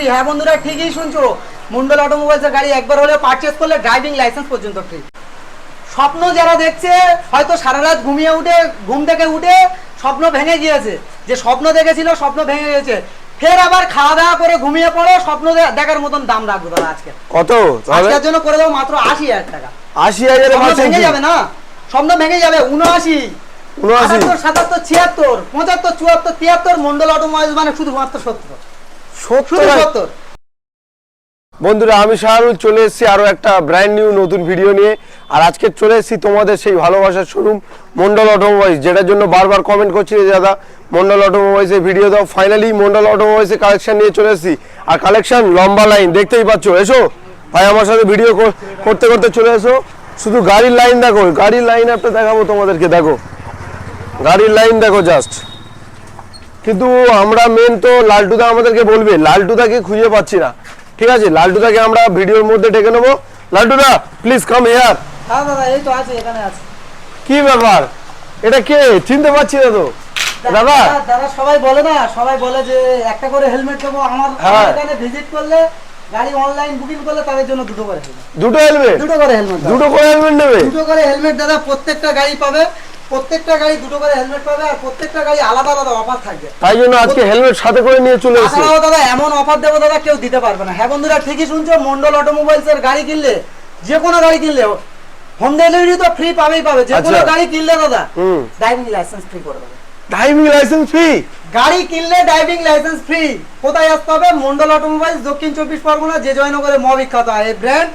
Free হ্যাঁ বন্ধুরা ঠিকই শুনছো। মন্ডল অটোমোবাইলসের গাড়ি একবার হলেও পারচেস করলে ড্রাইভিং লাইসেন্স পর্যন্ত ফ্রি স্বপ্ন যারা দেখছে হয়তো সারা রাত ঘুমিয়ে উঠে ঘুম থেকে উঠে স্বপ্ন ভেঙে গিয়েছে। যে স্বপ্ন দেখেছিল স্বপ্ন ভেঙে গেছে ফের আবার খাওয়া দাওয়া করে ঘুমিয়ে পড়ো স্বপ্ন দেখার মতন দাম রাখব দাদা আজকে। কত? আজকের জন্য করে দেবো মাত্র আশি হাজার টাকা। আশি হাজারে ভেঙে যাবে না? স্বপ্ন ভেঙে যাবে উনআশি। সাতাত্তর ছিয়াত্তর পঁচাত্তর চুয়াত্তর তিয়াত্তর মন্ডল অটোমোবাইল মানে শুধুমাত্র সত্তর। সত্তর বন্ধুরা আমি শাহরুল চলে এসেছি আরও একটা ব্র্যান্ড নিউ নতুন ভিডিও নিয়ে। আর আজকে চলে এসেছি তোমাদের সেই ভালোবাসার শোরুম মন্ডল অটোমোবাইলস যেটার জন্য বারবার কমেন্ট করছি দাদা। মন্ডল অটোমোবাইলস ভিডিও দাও। ফাইনালি মন্ডল অটোমোবাইলস কালেকশন নিয়ে চলে এসেছি। আর কালেকশন লম্বা লাইন দেখতেই পাচ্ছ। এসো ভাই আমার সাথে ভিডিও করতে করতে চলে এসো। শুধু গাড়ির লাইন দেখো। গাড়ির লাইন আপটা দেখাবো তোমাদেরকে দেখো। গাড়ির লাইন দেখো জাস্ট কিন্তু আমরা মেন তো লালটুদা আমাদেরকে বলবে লালটুদাকে খুঁজে পাচ্ছি না। ঠিক আছে? লালটুদাকে আমরা ভিডিওর মধ্যে ডেকে নেব। লালটুদা প্লিজ কাম হেয়ার হ্যাঁ দাদা এই তো আছে এখানে আছে। কি ব্যাপার? এটা কে? চিনতে পারছি না তো। দাদা দাদা। সবাই বলে না সবাই বলে যে একটা করে হেলমেট দেবো আমার হ্যাঁ। এখানে ভিজিট করলে গাড়ি অনলাইন বুকিং করলে তাদের জন্য দুটো করে দুটো হেলমেট দুটো করে হেলমেট দুটো করে হেলমেট নেবে? দুটো করে হেলমেট দাদা প্রত্যেকটা গাড়ি পাবে। প্রত্যেকটা গাড়ি দুটো করে হেলমেট পাবে আর প্রত্যেকটা গাড়ি আলাদা আলাদা অফার থাকবে। তাই জন্য আজকে হেলমেট সাথে করে নিয়ে চলে এসেছি। দাদা এমন অফার দেবো দাদা কেউ দিতে পারবে না। হ্যাঁ বন্ধুরা ঠিকই শুনছো মন্ডল অটোমোবাইলস এর গাড়ি কিনলে যে কোনো গাড়ি কিনলে হোম ডেলিভারি তো ফ্রি পাবেই পাবে। যে কোনো আচ্ছা। গাড়ি কিনলে দাদা ড্রাইভিং লাইসেন্স ফ্রি করে দেবে। ড্রাইভিং লাইসেন্স ফ্রি গাড়ি কিনলে ড্রাইভিং লাইসেন্স ফ্রি কোথায় আসতে হবে? মন্ডল অটোমোবাইলস দক্ষিণ চব্বিশ পরগনা যে জয়নগরে ম বিখ্যাত এই ব্র্যান্ড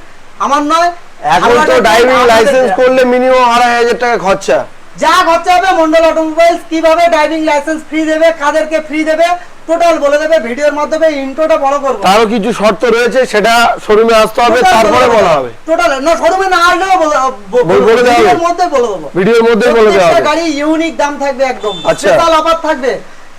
আমার নয় এখন তো ড্রাইভিং লাইসেন্স করলে মিনিমাম আড়াই হাজার টাকা খরচা। যা খরচা হবে মন্ডল অটোমোবাইলস কীভাবে ড্রাইভিং লাইসেন্স ফ্রি দেবে কাদেরকে ফ্রি দেবে টোটাল বলে দেবে ভিডিওর মাধ্যমে ইন্ট্রোটা বড় করব। তারও কিছু শর্ত রয়েছে সেটা শোরুমে আসতে হবে তারপরে বলা হবে। টোটাল না শোরুমে না আসলেও বলে দেওয়া ভিডিওর মধ্যে বলে দেবো ভিডিওর মধ্যে বলে দেওয়া গাড়ি ইউনিক দাম থাকবে একদম। আচ্ছা। স্পেশাল অফার থাকবে।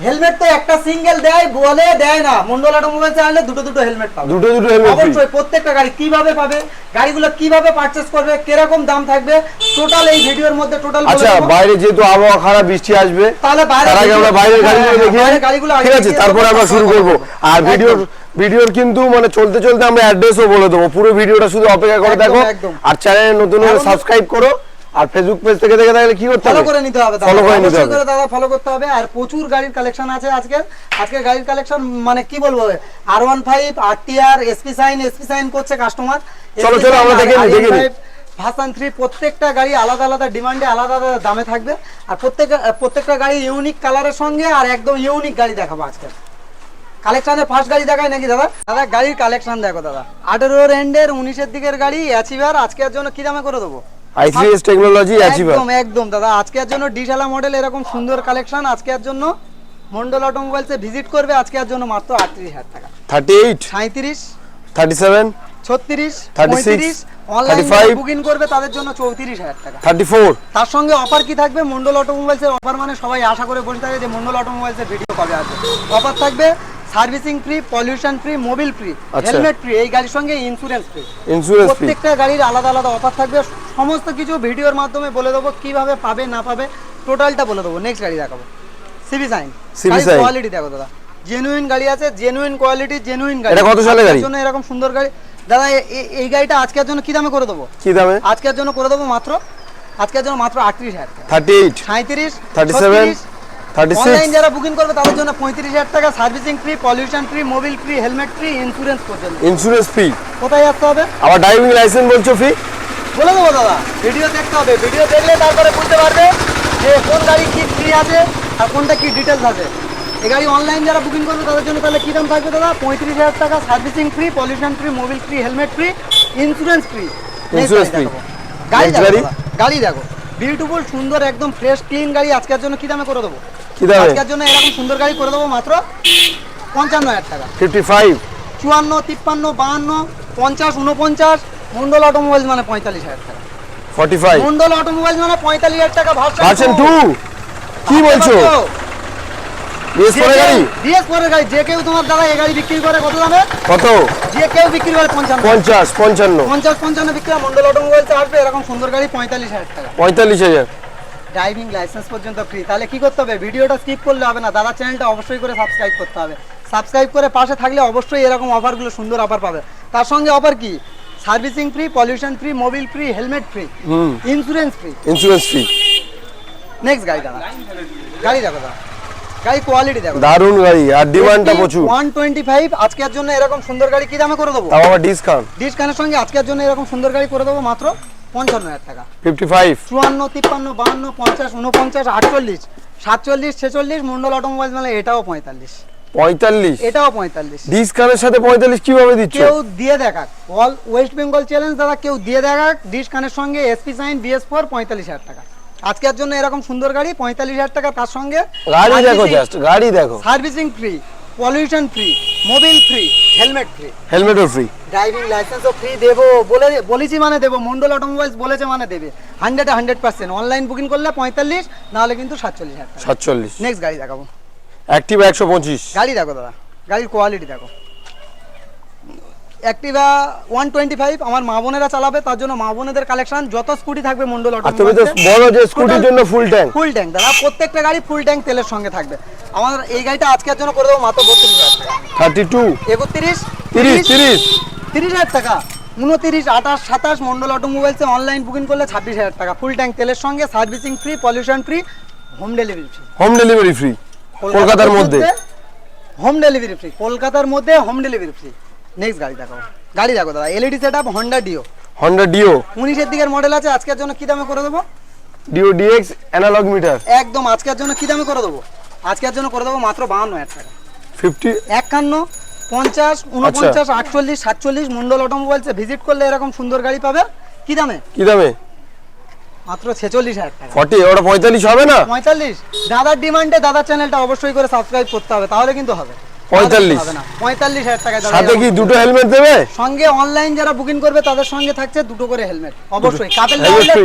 হেলমেট তো একটা সিঙ্গেল দেয় বলে দেয় না। মন্ডল অটোমোবাইলস আনলে দুটো দুটো হেলমেট পাবে। দুটো দুটো হেলমেট অবশ্যই প্রত্যেকটা গাড়ি কীভাবে পাবে গাড়িগুলো কীভাবে পারচেজ করবে কীরকম দাম থাকবে টোটাল এই ভিডিওর মধ্যে টোটাল আচ্ছা বাইরে যেহেতু আবহাওয়া খারাপ বৃষ্টি আসবে তাহলে বাইরে আগে আমরা বাইরের গাড়িগুলো দেখি গাড়িগুলো ঠিক আছে তারপর আমরা শুরু করব। আর। ভিডিওর ভিডিওর কিন্তু মানে চলতে চলতে আমরা অ্যাড্রেসও বলে দেবো। পুরো ভিডিওটা শুধু অপেক্ষা করে দেখো। একদম। আর চ্যানেলে নতুন হলে সাবস্ক্রাইব করো। আর ফেসবুক পেজ থেকে দেখে থাকলে কি করতে ফলো হবে? করে নিতে হবে Follow করে নিতে হবে। দাদা ফলো করতে হবে। আর প্রচুর গাড়ির কালেকশন আছে আজকে। আজকের গাড়ির কালেকশন মানে কি বলব আর ওয়ান ফাইভ আর টি আর এসপি সাইন এসপি সাইন করছে কাস্টমার চলো, চলো, আমরা দেখে নিই, দেখে নিই। ভাসান থ্রি প্রত্যেকটা গাড়ি আলাদা আলাদা ডিমান্ডে আলাদা আলাদা দামে থাকবে। আর প্রত্যেক প্রত্যেকটা গাড়ি ইউনিক কালারের সঙ্গে আর একদম ইউনিক গাড়ি দেখাবো আজকে। কালেকশনের ফার্স্ট গাড়ি দেখায় নাকি দাদা? দাদা গাড়ির কালেকশন দেখো দাদা। আঠেরোর এন্ডের উনিশের দিকের গাড়ি অ্যাচিভার আজকের জন্য কি দামে করে দেবো? I3s technology achiever. একদম একদম দাদা। আজকের জন্য ডিশালা মডেল এরকম সুন্দর কালেকশন আজকের জন্য মন্ডল অটোমোবাইলসে ভিজিট করবে আজকের জন্য মাত্র আটত্রিশ হাজার টাকা। 38 সাঁত্রিশ 37 ছত্রিশ 36, অনলাইন 35, বুকিং করবে তাদের জন্য চৌত্রিশ হাজার টাকা। 34 তার সঙ্গে অফার কি থাকবে? মন্ডল অটোমোবাইলসের অফার মানে সবাই আশা করে বসে থাকে যে মন্ডল অটোমোবাইলসের ভিডিও কবে আসবে অফার থাকবে servicing free pollution free Mobil free. Helmet free এই গাড়ির সঙ্গে ইন্স্যুরেন্স ফ্রি ইন্স্যুরেন্স প্রত্যেকটা গাড়ির আলাদা আলাদা অফার থাকবে। সমস্ত কিছু ভিডিওর মাধ্যমে বলে দেবো কীভাবে পাবে না পাবে। টোটালটা বলে দেবো। নেক্সট গাড়ি দেখাবো। সিবি সাইন গাড়ির sign। কোয়ালিটি দেখো দাদা। জেনুইন গাড়ি আছে জেনুইন কোয়ালিটি জেনুইন গাড়ি। এটা কত সালের গাড়ি? জন্য এরকম সুন্দর গাড়ি। দাদা এই গাড়িটা আজকের জন্য কি দামে করে দেবো? কি দামে? আজকের জন্য করে দেবো মাত্র আজকের জন্য মাত্র আটত্রিশ হাজার টাকা। 38 সাঁত্রিশ 37, অনলাইন যারা বুকিং করবে তাদের জন্য পঁয়ত্রিশ হাজার টাকা servicing free pollution free Mobil free helmet free insurance পর্যন্ত। ইন্স্যুরেন্স ফি কোথায় আসতে হবে? আবার ড্রাইভিং লাইসেন্স বলছো ফি বলে দেবো দাদা ভিডিও দেখতে হবে। ভিডিও দেখলে তারপরে বুঝতে পারবে যে কোন গাড়ি কি ফ্রি আছে আর কোনটা কি ডিটেলস আছে। এই গাড়ি অনলাইন যারা বুকিং করবে তাদের জন্য তাহলে কী দাম থাকবে দাদা? পঁয়ত্রিশ হাজার টাকা servicing free pollution free Mobil free helmet free insurance free Insurance free. গাড়ি দেখো গাড়ি? দেখো বিউটিফুল সুন্দর একদম ফ্রেশ ক্লিন গাড়ি আজকের জন্য কি দামে করে দেবো? কি দামে? আজকের জন্য এরকম সুন্দর গাড়ি করে দেবো মাত্র পঞ্চান্ন হাজার টাকা। 55 চুয়ান্ন তিপ্পান্ন বাহান্ন পঞ্চাশ ঊনপঞ্চাশ মন্ডল অটোমোবাইল মানে পঁয়তাল্লিশ হাজার টাকা। 45 মন্ডল অটোমোবাইল মানে পঁয়তাল্লিশ হাজার টাকা ভার্সন টু কি বলছো? গাড়ি? গাড়ি যে কেউ তোমার দাদা এই গাড়ি বিক্রি করে কত দামে? কত? যে কেউ বিক্রি করে পঞ্চান্ন। 50 55 পঞ্চাশ পঞ্চান্ন বিক্রি মন্ডল আসবে এরকম সুন্দর গাড়ি পঁয়তাল্লিশ হাজার টাকা। 45000 ড্রাইভিং লাইসেন্স পর্যন্ত ফ্রি তাহলে কি করতে হবে? ভিডিওটা স্কিপ করলে হবে না। দাদা চ্যানেলটা অবশ্যই করে সাবস্ক্রাইব করতে হবে। সাবস্ক্রাইব করে পাশে থাকলে অবশ্যই এরকম অফারগুলো সুন্দর অফার পাবে। তার সঙ্গে অফার কি? Servicing free pollution free Mobil free helmet free insurance free insurance free next গাড়ি দাদা। গাড়ি দেখো দাদা। গাড়ি কোয়ালিটি দেখো। দারুণ গাড়ি আর ডিমান্ডটা প্রচুর। ওয়ান টোয়েন্টি ফাইভ আজকের জন্য এরকম সুন্দর গাড়ি কি দামে করে দেবো? তাও আবার ডিসকাউন্ট ডিসকাউন্টের সঙ্গে আজকের জন্য এরকম সুন্দর গাড়ি করে দেবো মাত্র পঞ্চান্ন হাজার টাকা। ফিফটি ফাইভ চুয়ান্ন তিপ্পান্ন বাহান্ন পঞ্চাশ উনপঞ্চাশ আটচল্লিশ সাতচল্লিশ ছেচল্লিশ মন্ডল অটোমোবাইল মানে এটাও পঁয়তাল্লিশ। পঁয়তাল্লিশ। এটাও পঁয়তাল্লিশ। ডিসকাউন্টের সাথে পঁয়তাল্লিশ কীভাবে দিচ্ছ? কেউ দিয়ে দেখাক। অল ওয়েস্ট বেঙ্গল চ্যালেঞ্জ দাদা কেউ দিয়ে দেখাক। ডিসকানের সঙ্গে এসপি সাইন বিএস ফোর পঁয়তাল্লিশ হাজার টাকা। আজকের জন্য এরকম সুন্দর গাড়ি পঁয়তাল্লিশ হাজার টাকা তার সঙ্গে। গাড়ি দেখো জাস্ট গাড়ি দেখো। Servicing free pollution free Mobil free helmet free হেলমেটও free driving লাইসেন্সও ফ্রি দেবো বলে বলেছি মানে দেবো মন্ডল অটোমোবাইলস বলেছে মানে দেবে। Hundred hundred percent online booking করলে পঁয়তাল্লিশ নাহলে কিন্তু সাতচল্লিশ হাজার সাতচল্লিশ। নেক্সট গাড়ি দেখাবো। অ্যাক্টিভ একশো পঁচিশ। গাড়ি দেখো দাদা গাড়ির কোয়ালিটি দেখো। অ্যাক্টিভা ওয়ান টোয়েন্টি ফাইভ আমার মা বোনেরা চালাবে তার জন্য মা বোনেদের কালেকশন যত স্কুটি থাকবে মন্ডল আর তুমি তো বলো যে স্কুটির জন্য ফুল ট্যাঙ্ক ফুল ট্যাঙ্ক দাদা প্রত্যেকটা গাড়ি ফুল ট্যাঙ্ক তেলের সঙ্গে থাকবে। আমার এই গাড়িটা আজকের জন্য করে দেবো মাত্র বত্রিশ হাজার থার্টি টু একত্রিশ তিরিশ তিরিশ তিরিশ। হাজার টাকা। উনতিরিশ আঠাশ সাতাশ মন্ডল অটোমোবাইলসে অনলাইন বুকিং করলে ছাব্বিশ হাজার টাকা। ফুল ট্যাঙ্ক তেলের সঙ্গে servicing free pollution free home delivery free home delivery free কলকাতার মধ্যে। হোম ডেলিভারি ফ্রি কলকাতার মধ্যে হোম ডেলিভারি ফ্রি নেক্সট গাড়ি দেখো গাড়ি দেখো দাদা LED set up Honda Dio Honda Dio উনিশের দিকের মডেল আছে আজকের জন্য কি দামে করে দেবো? ডিও ডিএক্স অ্যানালগ মিটার একদম আজকের জন্য কি দামে করে দেবো? আজকের জন্য করে দেবো মাত্র বাহান্ন হাজার টাকা। ফিফটি একান্ন পঞ্চাশ উনপঞ্চাশ আটচল্লিশ সাতচল্লিশ মন্ডল অটোমোবাইলসে ভিজিট করলে এরকম সুন্দর গাড়ি পাবে। কি দামে? কি দামে? মাত্র ছেচল্লিশ হাজার টাকা। ফর্টি ওটা পঁয়তাল্লিশ হবে না? পঁয়তাল্লিশ। দাদার ডিমান্ডে দাদার চ্যানেলটা অবশ্যই করে সাবস্ক্রাইব করতে হবে তাহলে কিন্তু হবে। পঁয়তাল্লিশ। পঁয়তাল্লিশ হাজার টাকা সাথে কি দুটো হেলমেট দেবে? সঙ্গে অনলাইন যারা বুকিং করবে তাদের সঙ্গে থাকছে দুটো করে হেলমেট। অবশ্যই। কাপেল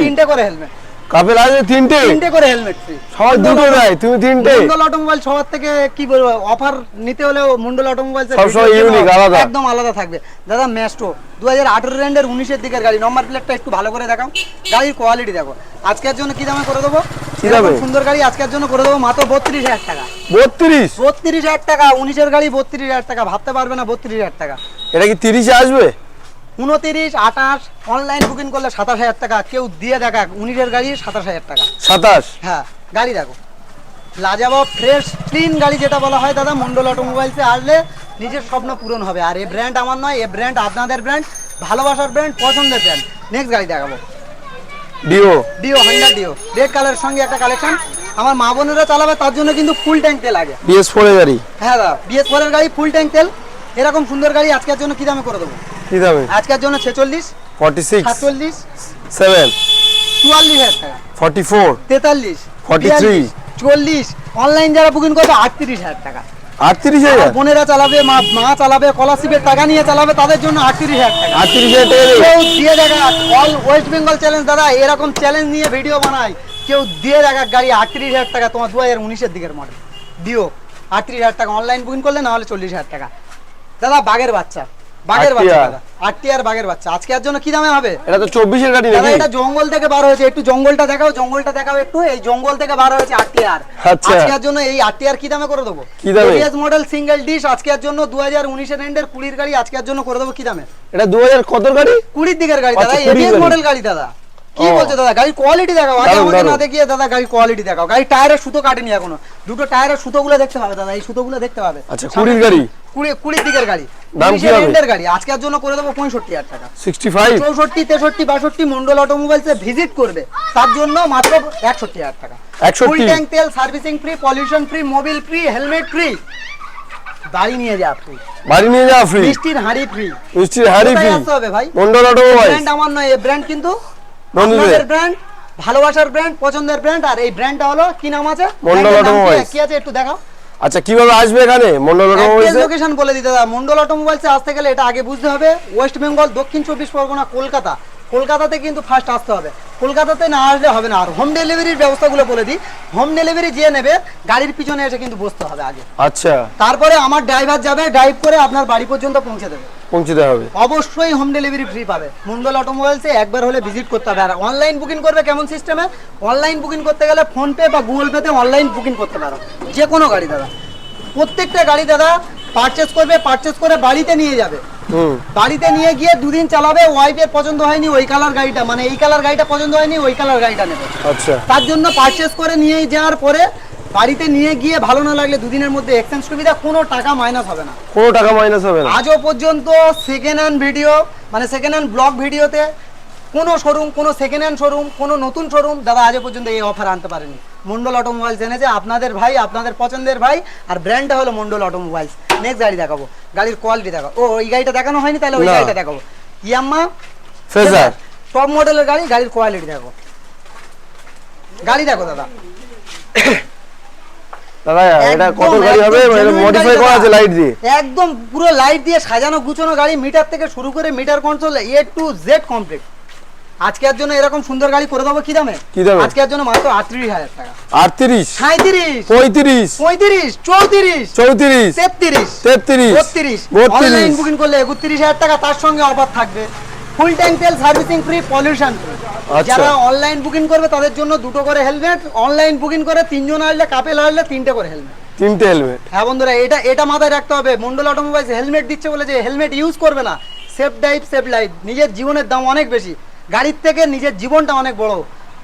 তিনটে করে হেলমেট। কাপের আছে তিনটে? তিনটে করে হেলমেট ফ্রি সবাই দুটো দেয় তুমি তিনটে? মন্ডল অটোমোবাইল সবার থেকে কি বলব অফার নিতে হলে মন্ডল অটোমোবাইল সবসময় unique, আলাদা। একদম আলাদা থাকবে। দাদা ম্যাস্টো দু হাজার আঠেরো রেন্ডের উনিশের দিকের গাড়ি। নম্বর প্লেটটা একটু ভালো করে দেখাও। গাড়ির কোয়ালিটি দেখো। আজকের জন্য কি দামে করে দেবো? কি দামে? সুন্দর গাড়ি আজকের জন্য করে দেবো মাত্র বত্রিশ হাজার টাকা। বত্রিশ? বত্রিশ হাজার টাকা উনিশের গাড়ি বত্রিশ হাজার টাকা। ভাবতে পারবে না বত্রিশ হাজার টাকা। এটা কি তিরিশে আসবে? উনতিরিশ আঠাশ অনলাইন বুকিং করলে সাতাশ হাজার টাকা কেউ দিয়ে দেখা উনিশের গাড়ি সাতাশ হাজার টাকা। সাতাশ? হ্যাঁ গাড়ি দেখো। লাজাবাব ফ্রেশ ক্লিন গাড়ি যেটা বলা হয় দাদা মন্ডল অটোমোবাইলসে আসলে নিজের স্বপ্ন পূরণ হবে। আর এই ব্র্যান্ড আমার নয় এই ব্র্যান্ড আপনাদের ব্র্যান্ড ভালোবাসার ব্র্যান্ড পছন্দের ব্র্যান্ড নেক্সট গাড়ি দেখাবো। Dio Dio Honda Dio red কালারের সঙ্গে একটা কালেকশন আমার মা বোনেরা চালাবে তার জন্য কিন্তু ফুল ট্যাঙ্ক তেল লাগে। বিএস ফোরে গাড়ি। হ্যাঁ দাদা বিএস ফোরের গাড়ি ফুল ট্যাঙ্ক তেল। এরকম সুন্দর গাড়ি আজকের জন্য কি দামে করে দেবো? কি দামে? আজকের জন্য ছেচল্লিশ ফর্টি সিক্স সাতচল্লিশ সেভেন চুয়াল্লিশ হাজার টাকা। ফর্টি ফোর তেতাল্লিশ 43 বিয়াল্লিশ, চল্লিশ অনলাইন যারা বুকিং করবে আটত্রিশ হাজার টাকা। আটত্রিশ হাজার? বোনেরা চালাবে মা মা চালাবে স্কলারশিপের টাকা নিয়ে চালাবে তাদের জন্য আটত্রিশ হাজার টাকা। আটত্রিশ হাজার টাকা কেউ দিয়ে দেখা অল ওয়েস্ট বেঙ্গল চ্যালেঞ্জ দাদা এরকম চ্যালেঞ্জ নিয়ে ভিডিও বানায়। কেউ দিয়ে দেখা গাড়ি আটত্রিশ হাজার টাকা তোমার দু হাজার উনিশের দিকের মডেল দিও আটত্রিশ হাজার টাকা অনলাইন বুকিং করলে না হলে চল্লিশ হাজার টাকা। দাদা বাঘের বাচ্চা। বাঘের বাচ্চা। দাদা। আটটিয়ার বাঘের বাচ্চা। আজকে আর জন্য কি দামে হবে? এটা তো চব্বিশের গাড়ি দাদা এটা জঙ্গল থেকে বার হয়েছে। একটু জঙ্গলটা দেখাও জঙ্গলটা দেখাও একটু। এই জঙ্গল থেকে বার হয়েছে আটটিয়ার আচ্ছা। আজকের জন্য এই আটটিয়ার কি দামে করে দেবো? কি দামে? মডেল সিঙ্গেল ডিশ আজকের জন্য দু হাজার উনিশের এন্ডের কুড়ির গাড়ি আজকের জন্য করে দেবো কি দামে? এটা দু হাজার কত গাড়ি? কুড়ির দিকের গাড়ি আচ্ছা, দাদা 20 এবিএস মডেল গাড়ি দাদা। কি। বলছো দাদা? গাড়ির কোয়ালিটি দেখাও। আগে আমাকে না দেখিয়ে দাদা গাড়ির কোয়ালিটি দেখাও। গাড়ির টায়ারের সুতো কাটেনি এখনও। দুটো টায়ারের সুতোগুলো দেখতে পাবে দাদা। এই সুতোগুলো দেখতে পাবে। আচ্ছা, কুড়ির গাড়ি? কুড়ি কুড়ির দিকের গাড়ি। দাম কি হবে? গাড়ি। আজকের জন্য করে দেবো পঁয়ষট্টি হাজার টাকা। সিক্সটি ফাইভ চৌষট্টি তেষট্টি বাষট্টি মন্ডল অটোমোবাইলসে ভিজিট করবে। তার জন্য মাত্র একষট্টি হাজার টাকা। ফুল ট্যাঙ্ক তেল servicing free pollution free Mobil free helmet free বাড়ি নিয়ে যা ফ্রি বাড়ি নিয়ে যাওয়া ফ্রি মিষ্টির হাঁড়ি ফ্রি মিষ্টির হাড়ি ফ্রি আসতে হবে ভাই? মন্ডল অটোমোবাইল ব্র্যান্ড আমার নয় এই ব্র্যান্ড কিন্তু বন্ধুদের। ব্র্যান্ড ভালোবাসার ব্র্যান্ড পছন্দের ব্র্যান্ড আর এই ব্র্যান্ডটা হলো কি নাম আছে? মন্ডল। কি আছে একটু দেখাও। আচ্ছা কীভাবে আসবে এখানে? মন্ডল অটোমোবাইলস? লোকেশন বলে দিতে দাদা মন্ডল অটোমোবাইলসে আসতে গেলে এটা আগে বুঝতে হবে ওয়েস্ট বেঙ্গল দক্ষিণ চব্বিশ পরগনা কলকাতা। কলকাতাতে কিন্তু ফার্স্ট আসতে হবে। কলকাতাতে না আসলে হবে না। আর হোম ডেলিভারির ব্যবস্থাগুলো বলে দিই। হোম ডেলিভারি যে নেবে গাড়ির পিছনে এসে কিন্তু বসতে হবে আগে। আচ্ছা। তারপরে আমার ড্রাইভার যাবে ড্রাইভ করে আপনার বাড়ি পর্যন্ত পৌঁছে দেবে। পৌঁছতে হবে। অবশ্যই হোম ডেলিভারি ফ্রি পাবে। মন্ডল অটোমোবাইলসে একবার হলে ভিজিট করতে হবে। আর অনলাইন বুকিং করবে কেমন সিস্টেমে অনলাইন বুকিং করতে গেলে ফোন পে বা গুগল পেতে অনলাইন বুকিং করতে পারো। যে কোনো গাড়ি দাদা। প্রত্যেকটা গাড়ি দাদা পারচেস করবে পারচেস করে বাড়িতে নিয়ে যাবে। বাড়িতে নিয়ে গিয়ে দুদিন চালাবে ওয়াইফের পছন্দ হয়নি ওই কালার গাড়িটা মানে এই কালার গাড়িটা পছন্দ হয়নি ওই কালার গাড়িটা নেবে। আচ্ছা। তার জন্য পারচেস করে নিয়ে যাওয়ার পরে বাড়িতে নিয়ে গিয়ে ভালো না লাগলে দুদিনের মধ্যে এক্সচেঞ্জ সুবিধা কোনো টাকা মাইনাস হবে না। কোনো টাকা মাইনাস হবে না। আজও পর্যন্ত সেকেন্ড হ্যান্ড ভিডিও মানে সেকেন্ড হ্যান্ড ব্লগ ভিডিওতে কোনো শোরুম কোনো সেকেন্ড হ্যান্ড শোরুম কোনো নতুন শোরুম দাদা আজও পর্যন্ত এই অফার আনতে পারেনি। মন্ডল অটোমোবাইলস এনেছে আপনাদের ভাই আপনাদের পছন্দের ভাই আর ব্র্যান্ডটা হলো মন্ডল অটোমোবাইলস নেক্সট গাড়ি দেখাবো। গাড়ির কোয়ালিটি দেখাবো। ও ওই গাড়িটা দেখানো হয়নি তাহলে ওই গাড়িটা দেখাবো। ইয়াম্মা ফেজার টপ মডেলের গাড়ি গাড়ির কোয়ালিটি দেখো। গাড়ি দেখো দাদা। দাদা এটা কত একদম, গাড়ি হবে? মডিফাই করা আছে লাইট দিয়ে। একদম পুরো লাইট দিয়ে সাজানো গুছানো গাড়ি মিটার থেকে শুরু করে meter control A to Z complete আজকের জন্য এরকম সুন্দর গাড়ি করে দেবো কি দামে? কি দামে? আজকের জন্য মাত্র আটত্রিশ হাজার টাকা। আটত্রিশ? সাঁত্রিশ পঁয়ত্রিশ? পঁয়ত্রিশ? চৌত্রিশ? চৌত্রিশ? তেত্রিশ? তেত্রিশ? বত্রিশ? অনলাইন বুকিং করলে একত্রিশ হাজার টাকা তার সঙ্গে অফার থাকবে। ফুল ট্যাঙ্ক তেল সার্ভিসিং ফ্রি পলিউশন ফ্রি। যারা অনলাইন বুকিং করবে তাদের জন্য দুটো করে হেলমেট অনলাইন বুকিং করে তিনজন আসলে কাপেল আসলে তিনটে করে হেলমেট তিনটে হেলমেট হ্যাঁ বন্ধুরা এটা এটা মাথায় রাখতে হবে। মন্ডল অটোমোবাইলস হেলমেট দিচ্ছে বলে যে হেলমেট ইউজ করবে না। সেফ ড্রাইভ সেফ লাইফ নিজের জীবনের দাম অনেক বেশি। গাড়ির থেকে নিজের জীবনটা অনেক বড়।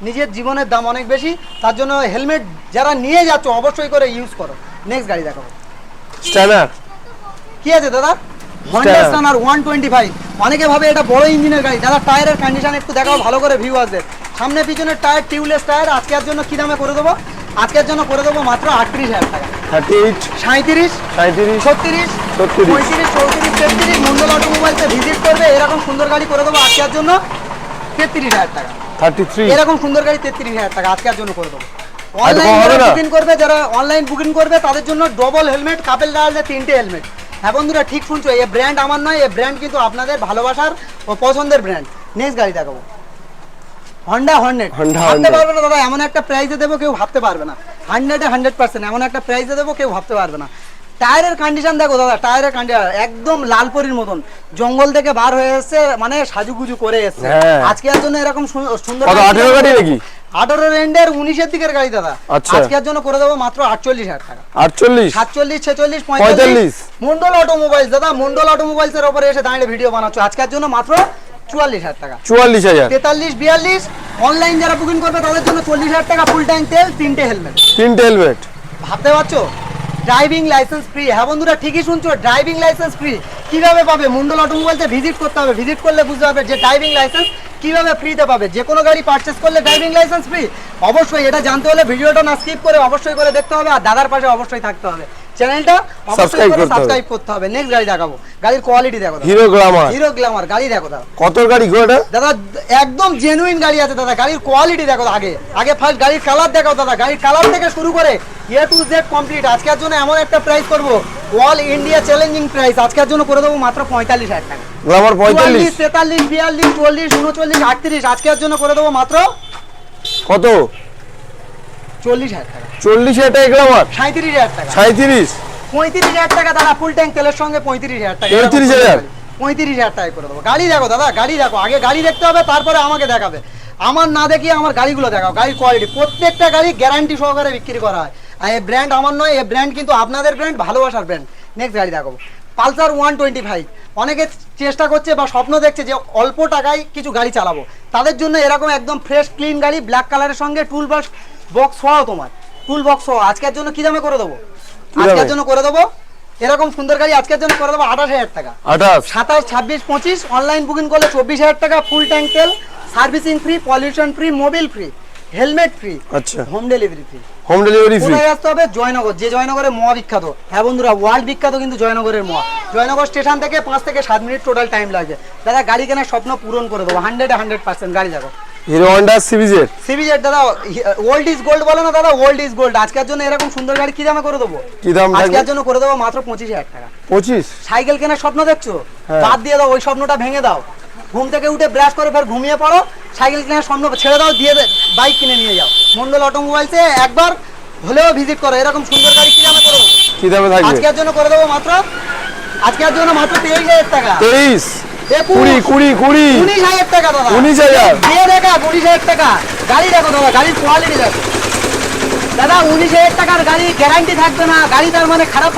নিজের জীবনের দাম অনেক বেশি তার জন্য হেলমেট যারা নিয়ে যাচ্ছ অবশ্যই করে ইউজ করো। নেক্সট গাড়ি দেখাবো। স্ট্যানার কি আছে দাদা? Honda. Stunner one twenty five অনেকে ভাবে এটা বড় ইঞ্জিনের গাড়ি। দাদা টায়ারের কন্ডিশন একটু দেখাও ভালো করে ভিউ আসবে সামনে পিছনের টায়ার টিউবলেস টায়ার আজকের জন্য কি দামে করে দেবো? আজকের জন্য করে দেবো মাত্র আটত্রিশ হাজার টাকা। সাঁত্রিশ সাঁত্রিশ ছত্রিশ ছত্রিশ। পঁয়ত্রিশ চৌত্রিশ তেত্রিশ মন্ডল অটোমোবাইলসে ভিজিট করবে। এরকম সুন্দর গাড়ি করে দেবো আজকের জন্য। তেত্রিশ হাজার টাকা। থার্টি থ্রি এরকম সুন্দর গাড়ি তেত্রিশ হাজার টাকা আজকের জন্য করে দেবো। অনলাইন? বুকিং করবে যারা অনলাইন বুকিং করবে তাদের জন্য ডবল হেলমেট কাপেল ডাললে তিনটে হেলমেট হ্যাঁ বন্ধুরা ঠিক শুনছো এই ব্র্যান্ড আমার নয় এই ব্র্যান্ড কিন্তু আপনাদের ভালোবাসার ও পছন্দের ব্র্যান্ড নেক্সট গাড়ি দেখাবো। হন্ডা হন্ড্রেড ভাবতে পারবে না দাদা এমন একটা প্রাইসে দেবো কেউ ভাবতে পারবে না। হান্ড্রেডে হান্ড্রেড পার্সেন্ট এমন একটা প্রাইসে দেবো কেউ ভাবতে পারবে না। টায়ারের কন্ডিশন দেখো দাদা টায়ারের কন্ডিশন একদম লালপরির মতন। জঙ্গল থেকে বার হয়ে এসছে মানে সাজুগুজু করে এসছে। হ্যাঁ। আজকের জন্য এরকম সুন্দর কত, 18 গাড়ি নাকি? আঠারো রেন্ডের উনিশের দিকের গাড়ি দাদা। আচ্ছা। আজকের জন্য করে দেবো মাত্র আটচল্লিশ হাজার টাকা। আটচল্লিশ? সাতচল্লিশ ছেচল্লিশ 45 পঁয়তাল্লিশ। মন্ডল অটোমোবাইলস দাদা মন্ডল অটোমোবাইলস এর উপরে এসে দাঁড়িয়ে ভিডিও বানাচ্ছ। আজকের জন্য মাত্র চুয়াল্লিশ হাজার টাকা। চুয়াল্লিশ হাজার। তেতাল্লিশ বিয়াল্লিশ। অনলাইন যারা বুকিং করবে তাদের জন্য চল্লিশ হাজার টাকা ফুল ট্যাঙ্ক তেল তিনটে হেলমেট তিনটে হেলমেট ভাবতে পারছ? ড্রাইভিং লাইসেন্স ফ্রি হ্যাঁ বন্ধুরা, ঠিকই শুনছো ড্রাইভিং লাইসেন্স ফ্রি কীভাবে পাবে? মন্ডল অটোমোবাইলসে ভিজিট করতে হবে। ভিজিট করলে বুঝতে হবে যে ড্রাইভিং লাইসেন্স কীভাবে ফ্রিতে পাবে। যে কোনো গাড়ি পারচেস করলে ড্রাইভিং লাইসেন্স ফ্রি অবশ্যই এটা জানতে হলে ভিডিওটা না স্কিপ করে অবশ্যই করে দেখতে হবে আর দাদার পাশে অবশ্যই থাকতে হবে। চ্যানেলটা করে করতে হবে। সাবস্ক্রাইব করতে হবে। নেক্সট গাড়ি দেখাবো। গাড়ির কোয়ালিটি দেখো হিরো গ্লামার হিরো গ্ল্যামার গাড়ি দেখো দাদা। কত গাড়ি এটা? দাদা একদম জেনুইন গাড়ি আছে দাদা। গাড়ির কোয়ালিটি দেখো আগে। আগে ফার্স্ট গাড়ির কালার দেখো দাদা। গাড়ির কালার থেকে শুরু করে এ টু জেড কমপ্লিট আজকের জন্য এমন একটা প্রাইস করব। অল ইন্ডিয়া চ্যালেঞ্জিং প্রাইস আজকের জন্য করে দেবো মাত্র পঁয়তাল্লিশ হাজার টাকা। গ্লামার পঁয়তাল্লিশ। তেতাল্লিশ বিয়াল্লিশ চল্লিশ উনচল্লিশ আটত্রিশ। আজকের জন্য করে দেবো মাত্র কত? চল্লিশ হাজার টাকা। চল্লিশ হাজার টাকা গ্লামার সাঁত্রিশ হাজার টাকা। সাঁত্রিশ পঁয়ত্রিশ হাজার টাকা দাদা ফুল ট্যাঙ্ক তেলের সঙ্গে পঁয়ত্রিশ হাজার টাকা। 35,000? পঁয়ত্রিশ হাজার? টাকা করে দেবো। গাড়ি দেখো দাদা গাড়ি দেখো। আগে গাড়ি দেখতে হবে তারপরে আমাকে দেখাবে। আমার না দেখিয়ে আমার গাড়িগুলো দেখাও। গাড়ির কোয়ালিটি প্রত্যেকটা গাড়ি গ্যারান্টি সহকারে বিক্রি করা হয়। আর এই ব্র্যান্ড আমার নয় এই ব্র্যান্ড কিন্তু আপনাদের ব্র্যান্ড ভালোবাসার ব্র্যান্ড নেক্সট গাড়ি দেখাবো পালসার ওয়ান টোয়েন্টি ফাইভ অনেকে চেষ্টা করছে বা স্বপ্ন দেখছে যে অল্প টাকায় কিছু গাড়ি চালাবো। তাদের জন্য এরকম একদম ফ্রেশ ক্লিন গাড়ি ব্ল্যাক কালারের সঙ্গে টুল বক্স বক্স সহ তোমার। টুল বক্স সহ আজকের জন্য কি দামে করে দেবো? আজকের জন্য করে দেবো? এরকম সুন্দর গাড়ি আজকের জন্য করে দেবো আঠাশ হাজার টাকা। আঠাশ? সাতাশ ছাব্বিশ পঁচিশ অনলাইন বুকিং করলে চব্বিশ হাজার টাকা ফুল ট্যাঙ্ক তেল servicing free pollution free Mobil free helmet free আচ্ছা। Home delivery free home delivery free কোথায় আসতে হবে জয়নগর। যে জয়নগরের মহা বিখ্যাত। হ্যাঁ বন্ধুরা ওয়ার্ল্ড বিখ্যাত কিন্তু জয়নগরের মহা জয়নগর স্টেশন থেকে পাঁচ থেকে সাত মিনিট টোটাল টাইম লাগবে দাদা গাড়ি কেনার স্বপ্ন পূরণ করে দেবো। হান্ড্রেড হান্ড্রেড পার্সেন্ট গাড়ি দেখো হিরো হন্ডা সিবিজেড সিবিজেড দাদা ওল্ড ইজ গোল্ড বলো না দাদা? ওল্ড ইজ গোল্ড আজকের জন্য এরকম সুন্দর গাড়ি কি দামে করে দেবো? কি দাম আজকের জন্য করে দেবো মাত্র পঁচিশ হাজার টাকা। পঁচিশ? সাইকেল কেনার স্বপ্ন দেখছ? হ্যাঁ। বাদ দিয়ে দাও ওই স্বপ্নটা ভেঙে দাও। ঘুম থেকে উঠে ব্রাশ করে ফের ঘুমিয়ে পড়ো। সাইকেল কেনার স্বপ্ন ছেড়ে দাও দিয়ে বাইক কিনে নিয়ে যাও। মন্ডল অটোমোবাইলসে একবার হলেও ভিজিট করো এরকম সুন্দর গাড়ি কি দামে করব কি দামে থাকবে? আজকের জন্য করে দেবো মাত্র আজকের জন্য মাত্র তেইশ হাজার টাকা। তেইশ? গ্যারান্টি মানে খারাপ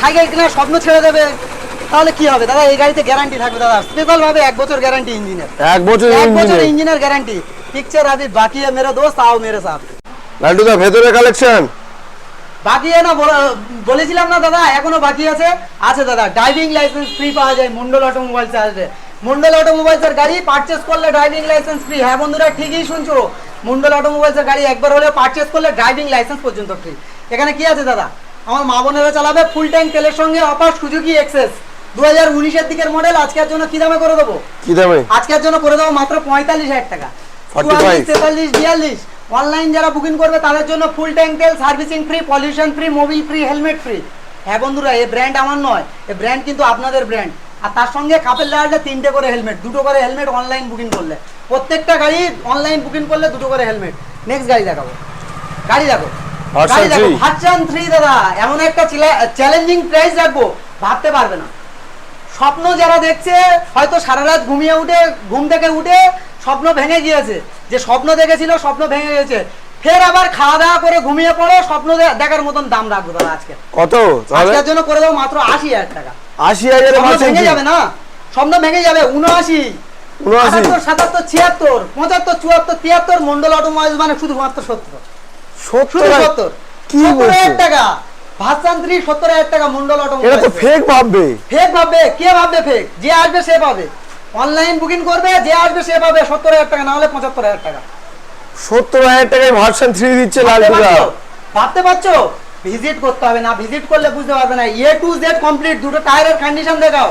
সাইকেল স্বপ্ন ছেড়ে দেবে। তাহলে কি হবে? দাদা এই গাড়িতে গ্যারান্টি থাকবে দাদা। স্পেশাল ভাবে এক বছর গ্যারান্টি ইঞ্জিনের এক বছর এক বছর ইঞ্জিনের গ্যারান্টি পিকচার আদি বাকি মেরা দোস্ত আও মেরে সাথে দা ভেতরে কালেকশন বাকি না বলেছিলাম না দাদা এখনও বাকি আছে। আছে দাদা ড্রাইভিং লাইসেন্স ফ্রি পাওয়া যায় মন্ডল অটোমোবাইলস আসবে মন্ডল অটোমোবাইলস এর গাড়ি পারচেস করলে ড্রাইভিং লাইসেন্স ফ্রি হ্যাঁ বন্ধুরা ঠিকই শুনছো। মন্ডল অটোমোবাইলস এর গাড়ি একবার হলে পারচেস করলে ড্রাইভিং লাইসেন্স পর্যন্ত ফ্রি এখানে কি আছে দাদা? আমার মা বোনেরা চালাবে ফুল ট্যাঙ্ক তেলের সঙ্গে অফার সুজুকি এক্সেস দু হাজার উনিশের দিকের মডেল আজকের জন্য কি দামে করে দেবো? কি দামে? আজকের জন্য করে দেবো মাত্র পঁয়তাল্লিশ হাজার টাকা। তেতাল্লিশ বিয়াল্লিশ। অনলাইন যারা বুকিং করবে তাদের জন্য ফুল ট্যাঙ্ক তেল servicing free pollution free Mobil free helmet free হ্যাঁ বন্ধুরা এই ব্র্যান্ড আমার নয় এই ব্র্যান্ড কিন্তু আপনাদের ব্র্যান্ড আর তার সঙ্গে কাপের লাগালে তিনটে করে হেলমেট দুটো করে হেলমেট অনলাইন বুকিং করলে। প্রত্যেকটা গাড়ি অনলাইন বুকিং করলে দুটো করে হেলমেট নেক্সট গাড়ি দেখাবো। গাড়ি দেখো গাড়ি দেখো। ভার্সন থ্রি দাদা এমন একটা চ্যালেঞ্জিং প্রাইস রাখব ভাবতে পারবে না। স্বপ্ন যারা দেখছে হয়তো সারা রাত ঘুমিয়ে উঠে ঘুম থেকে উঠে স্বপ্ন ভেঙে গিয়েছে। যে স্বপ্ন দেখেছিল স্বপ্ন ভেঙে গেছে ফের আবার খাওয়া দাওয়া করে ঘুমিয়ে পড়ো স্বপ্ন দেখার মতন দাম রাখব দাদা আজকে। কত? আজকের জন্য করে দেবো মাত্র আশি হাজার টাকা। আশি হাজারে ভেঙে যাবে না? স্বপ্ন ভেঙে যাবে উনআশি উনআশি আটাত্তর সাতাত্তর ছিয়াত্তর পঁচাত্তর চুয়াত্তর তিয়াত্তর মন্ডল অটোমোবাইল মানে শুধুমাত্র সত্তর। সত্তর সত্তর। কি হাজার টাকা। সত্তর হাজার টাকা মন্ডল এটা তো ফেক ভাববে। ফেক ভাববে? কে ভাববে ফেক যে আসবে সে পাবে। অনলাইন বুকিং করবে যে আসবে সে পাবে সত্তর হাজার টাকা না হলে পঁচাত্তর হাজার টাকা। সত্তর হাজার টাকায় ভার্সন থ্রি দিচ্ছে পারছ? ভাবতে পারছ? ভিজিট করতে হবে না ভিজিট করলে বুঝতে পারবে না। এ টু জেড কমপ্লিট দুটো টায়ারের কন্ডিশন দেখাও।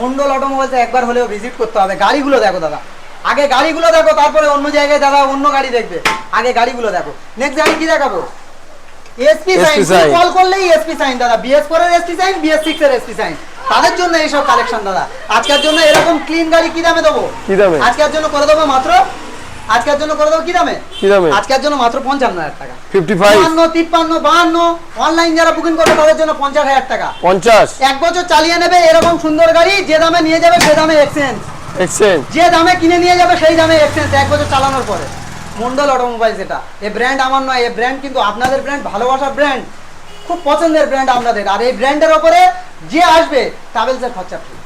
মন্ডল অটোমোবাইলস একবার হলেও ভিজিট করতে হবে। গাড়িগুলো দেখো দাদা। আগে গাড়িগুলো দেখো তারপরে অন্য জায়গায় দাদা অন্য গাড়ি দেখবে। আগে গাড়িগুলো দেখো। নেক্সট গাড়ি কি দেখাবো? এসপি সাইন কল করলেই এসপি সাইন দাদা। বিএস ফোর এর এসপি সাইন বিএস সিক্স এর এসপি সাইন তাদের জন্য এইসব কালেকশন দাদা। আজকের জন্য এরকম ক্লিন গাড়ি কি দামে দেবো? কি দামে? আজকের জন্য করে দেবো মাত্র? আজকের জন্য করে দেবো কি দামে? কি দামে? আজকের জন্য মাত্র পঞ্চান্ন হাজার টাকা। ফিফটি ফাইভ বাহান্ন তিপ্পান্ন বাহান্ন অনলাইন যারা বুকিং করবে তাদের জন্য পঞ্চাশ হাজার টাকা। পঞ্চাশ? এক বছর চালিয়ে নেবে এরকম সুন্দর গাড়ি যে দামে নিয়ে যাবে সে দামে এক্সচেঞ্জ এক্সচেঞ্জ যে দামে কিনে নিয়ে যাবে সেই দামে এক্সচেঞ্জ এক বছর চালানোর পরে। মন্ডল অটোমোবাইলস এটা এই ব্র্যান্ড আমার নয় এই ব্র্যান্ড কিন্তু আপনাদের ব্র্যান্ড ভালোবাসার ব্র্যান্ড খুব পছন্দের ব্র্যান্ড আপনাদের। আর এই ব্র্যান্ডের ওপরে যে আসবে ট্রাভেলসের খরচা ফ্রি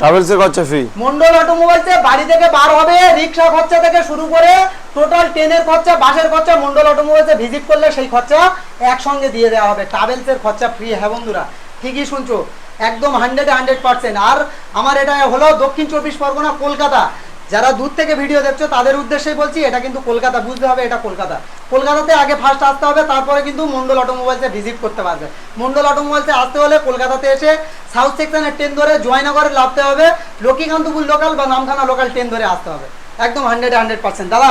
ট্রাভেলস এর খরচা ফ্রি মন্ডল অটোমোবাইলসে বাড়ি থেকে বার হবে রিক্সা খরচা থেকে শুরু করে টোটাল ট্রেনের খরচা বাসের খরচা মন্ডল অটোমোবাইলসে ভিজিট করলে সেই খরচা একসঙ্গে দিয়ে দেওয়া হবে। ট্রাভেলসের খরচা ফ্রি হ্যাঁ বন্ধুরা? ঠিকই শুনছো। একদম হান্ড্রেড হান্ড্রেড পার্সেন্ট আর আমার এটা হলো দক্ষিণ চব্বিশ পরগনা কলকাতা। যারা দূর থেকে ভিডিও দেখছ তাদের উদ্দেশ্যেই বলছি এটা কিন্তু কলকাতা বুঝতে হবে এটা কলকাতা। কলকাতাতে আগে ফার্স্ট আসতে হবে তারপরে কিন্তু মন্ডল অটোমোবাইলসে ভিজিট করতে পারবে। মন্ডল অটোমোবাইলসে আসতে হলে কলকাতাতে এসে সাউথ সেকশনের ট্রেন ধরে জয়নগরে লাভতে হবে লক্ষ্মীকান্তপুর লোকাল বা নামখানা লোকাল ট্রেন ধরে আসতে হবে। একদম হান্ড্রেড হান্ড্রেড পার্সেন্ট দাদা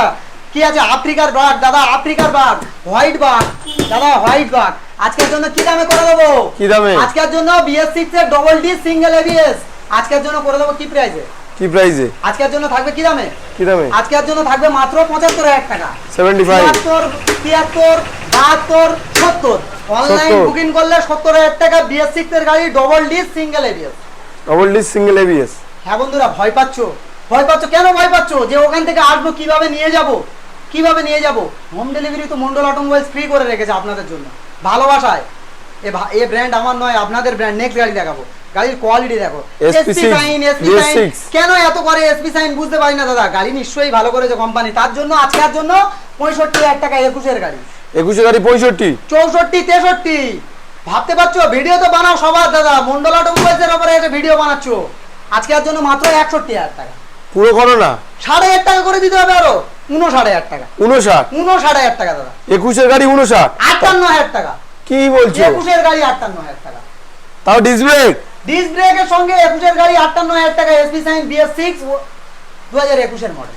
কি আছে? আফ্রিকার বাঘ দাদা আফ্রিকার বাঘ হোয়াইট বাঘ দাদা হোয়াইট বাঘ। আজকের জন্য কি দামে করে দেবো? কি দামে? আজকের জন্য বিএস সিক্স এর ডবল ডি সিঙ্গেল এবিএস আজকের জন্য করে দেবো কি প্রাইসে কি প্রাইসে আজকের জন্য থাকবে কি দামে? কি দামে? আজকের জন্য থাকবে মাত্র পঁচাত্তর হাজার টাকা। সেভেন্টি ফাইভ তিয়াত্তর তিয়াত্তর বাহাত্তর সত্তর। অনলাইন বুকিং করলে সত্তর হাজার টাকা বিএস সিক্স এর গাড়ি double D single ABS double D single ABS হ্যাঁ বন্ধুরা ভয় পাচ্ছ? ভয় পাচ্ছ? কেন ভয় পাচ্ছ? যে ওখান থেকে আসব কীভাবে নিয়ে যাব? কীভাবে নিয়ে যাব? হোম ডেলিভারি তো মন্ডল অটোমোবাইলস ফ্রি করে রেখেছে আপনাদের জন্য। ভালোবাসায়। এ ব্র্যান্ড আমার নয় আপনাদের ব্র্যান্ড নেক্সট গাড়ি দেখাবো। গাড়ির কোয়ালিটি দেখো। এসপি সাইন এসপি সাইন কেন এত করে এসপি সাইন বুঝতে পারি না দাদা? গাড়ি নিশ্চয়ই ভালো করেছে কোম্পানি তার জন্য আজকের জন্য পঁয়ষট্টি হাজার টাকা একুশের গাড়ি। একুশে গাড়ি পঁয়ষট্টি? চৌষট্টি তেষট্টি। ভাবতে পারছ? ভিডিও তো বানাও সবার দাদা। মন্ডল অটোমোবাইলসের উপরে এসে ভিডিও বানাচ্ছো। আজকের জন্য মাত্র একষট্টি হাজার টাকা। পুরো করো না সাড়ে হাজার টাকা করে দিতে হবে আরও। উনষাট হাজার টাকা। উনষাট? উনষাট হাজার টাকা দাদা। একুশের গাড়ি উনষাট? আটান্ন হাজার টাকা। কি বলছো? একুশের গাড়ি আটান্ন হাজার টাকা। তাও ডিসব্রেক ডিস ব্রেকের সঙ্গে একুশের গাড়ি আটান্ন হাজার টাকা এসপি সাইন বিএস সিক্স দু হাজার একুশের মডেল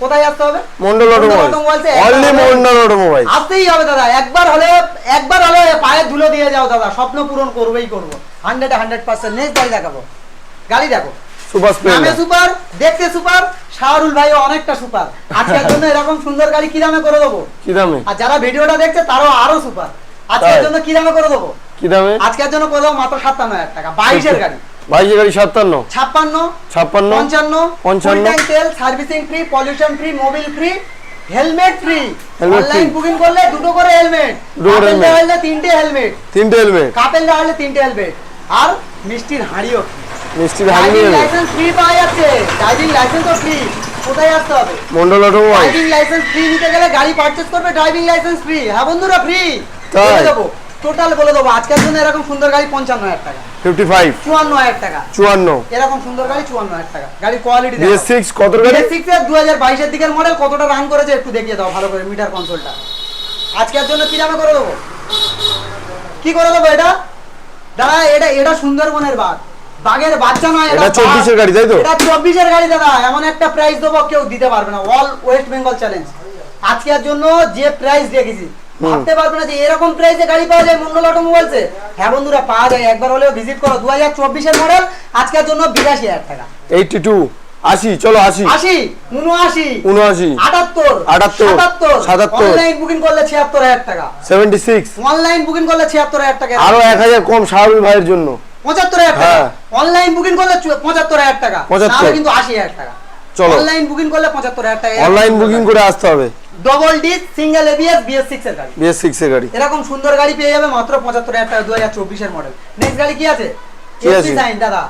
কোথায় আসতে হবে? Mondal Mondal automobile only Mondal automobile আসতেই হবে দাদা একবার হলে একবার হলে পায়ে ধুলো দিয়ে যাও দাদা স্বপ্ন পূরণ করবেই করব। হান্ড্রেড হান্ড্রেড পার্সেন্ট নেক্সট গাড়ি দেখাবো। গাড়ি দেখো। সুপার নামে সুপার দেখতে সুপার শাহরুল ভাই অনেকটা সুপার আজকের জন্য এরকম সুন্দর গাড়ি কি দামে করে দেবো? কি দামে? আর যারা ভিডিওটা দেখছে তারও আরও সুপার আজকের জন্য কি দামে করে দেবো? কি দামে? আজকের জন্য করে দেবো মাত্র সাতান্ন হাজার টাকা। বাইশের গাড়ি। বাইশে গাড়ি সাতান্ন। ছাপ্পান্ন ছাপ্পান্ন পঞ্চান্ন পঞ্চান্ন। তেল servicing free pollution free Mobil free helmet free online booking করলে দুটো করে হেলমেট দুটো helmet। হলে তিনটে হেলমেট তিনটে হেলমেট কাপেলরা হলে তিনটে হেলমেট আর মিষ্টির হাঁড়িও মিষ্টি হারিয়ে ড্রাইভিং নেবে। লাইসেন্স ফ্রি পাওয়া যাচ্ছে। ড্রাইভিং লাইসেন্সও ফ্রি কোথায় আসতে হবে? Mondal automobile driving licence free নিতে গেলে গাড়ি পারচেজ করবে ড্রাইভিং লাইসেন্স ফ্রি হ্যাঁ বন্ধুরা ফ্রি তাই? দেবো। টোটাল বলে দেবো। আজকের জন্য এরকম সুন্দর গাড়ি পঞ্চান্ন হাজার টাকা। ফিফটি ফাইভ চুয়ান্ন হাজার টাকা। চুয়ান্ন। এরকম সুন্দর গাড়ি চুয়ান্ন হাজার টাকা। গাড়ির কোয়ালিটি সিক্স কত গাড়ি? সিক্স এর দু হাজার বাইশের দিকের মডেল কতটা রান করেছে একটু দেখিয়ে দাও ভালো করে মিটার কনসোলটা আজকের জন্য কি দামে করে দেবো? কি করে দেবো এটা? দাদা এটা এটা সুন্দরবনের বাঘ। বাঘের বাচ্চা নয় এটা বাঘ। 24 এর গাড়ি, তাই তো? এটা চব্বিশের গাড়ি দাদা। এমন একটা প্রাইস দেবো কেউ দিতে পারবে না। অল ওয়েস্ট বেঙ্গল চ্যালেঞ্জ আজকের জন্য যে প্রাইস রেখেছি ভাবতে পারবে না যে এরকম প্রাইসে গাড়ি পাওয়া যায় মন্ডল অটোমোবাইলসে হ্যাঁ বন্ধুরা পাওয়া যায়। একবার হলেও ভিজিট করো। দু হাজার চব্বিশের মডেল আজকের জন্য বিরাশি হাজার টাকা। এইটটি টু আশি চলো আশি। আশি উনআশি উনআশি। আটাত্তর আটাত্তর, সাতাত্তর। সাতাত্তর। অনলাইন বুকিং করলে ছিয়াত্তর হাজার টাকা। সেভেন্টি সিক্স অনলাইন বুকিং করলে ছিয়াত্তর হাজার টাকা। আরও এক হাজার কম শাহরুল ভাইয়ের জন্য। পঁচাত্তর হাজার টাকা। হ্যাঁ। অনলাইন বুকিং করলে পঁচাত্তর হাজার টাকা। 75 নাহলে কিন্তু আশি হাজার টাকা। চলো। অনলাইন বুকিং করলে পঁচাত্তর হাজার টাকা। অনলাইন বুকিং করে আসতে হবে। Double disc single ABS BS six এর গাড়ি। বিএস সিক্স এর গাড়ি। এরকম সুন্দর গাড়ি পেয়ে যাবে মাত্র পঁচাত্তর হাজার টাকা দু হাজার চব্বিশের মডেল নেক্সট গাড়ি কি আছে? এসপি সাইন দাদা।